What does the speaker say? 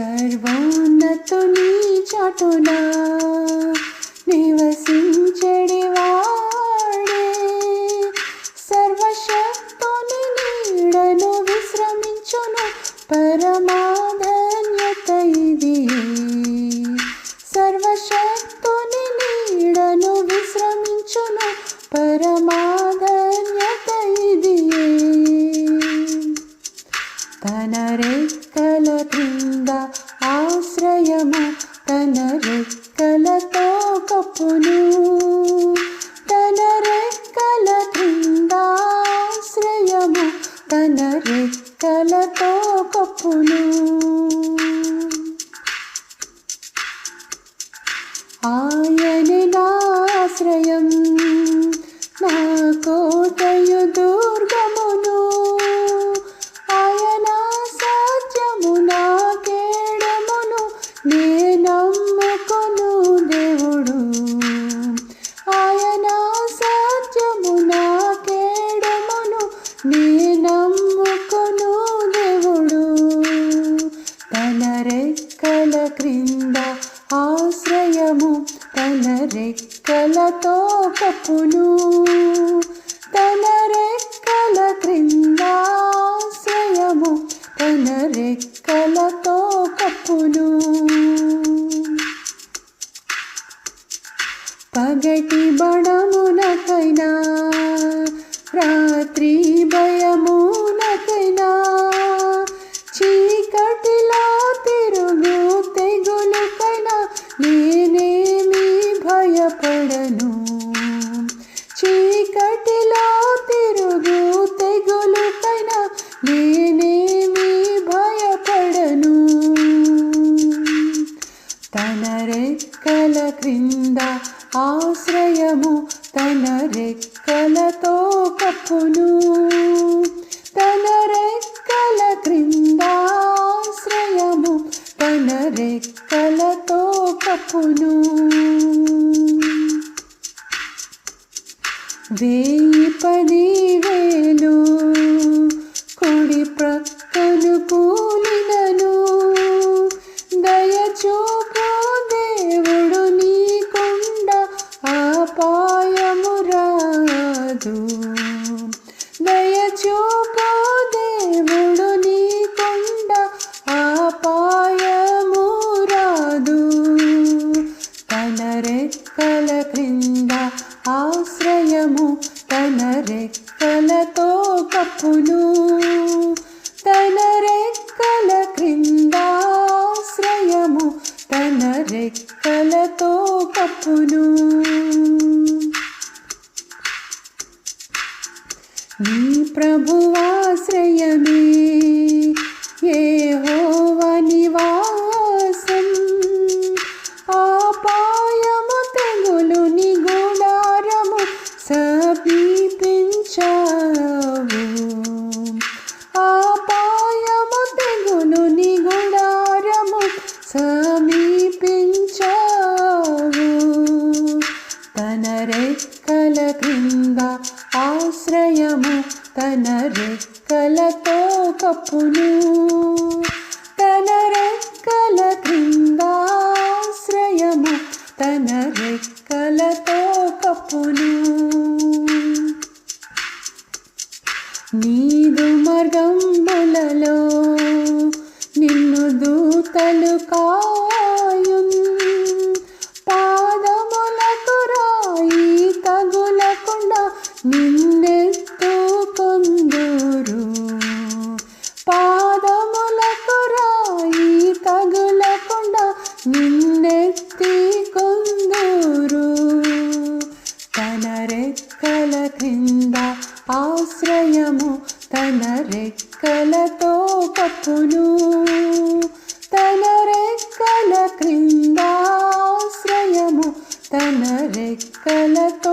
సర్వోన్నతుని చాటునా నివసించడి తన రెక్కలతో కప్పును. తన రెక్కల క్రిందాశ్రయము తన రెక్కలతో కప్పును. రెక్కల క్రింద ఆశ్రయము తన రెక్కలతో కప్పును. తన రెక్కల క్రింద ఆశ్రయము తన రెక్కలతో కప్పును. పగటి బణమునకైనా రాత్రి భయము వేయి పది వేలు కుడి ప్రక్కను కూలిన రెక్కలతో కప్పును తన రెక్కల క్రిందాశ్రయము తన రెక్కలతో కప్పును నీ ప్రభువాశ్రయ ఆశ్రయము తన రెక్కలతో కప్పును. తన రెక్కల క్రింద ఆశ్రయము తన రెక్కలతో కప్పును. నీదు మార్గములలో నిన్ను దూతలు కా రెక్కల క్రింద ఆశ్రయము తన రెక్కలతో కప్పును. తన రెక్కల క్రింద ఆశ్రయము తన రెక్కలతో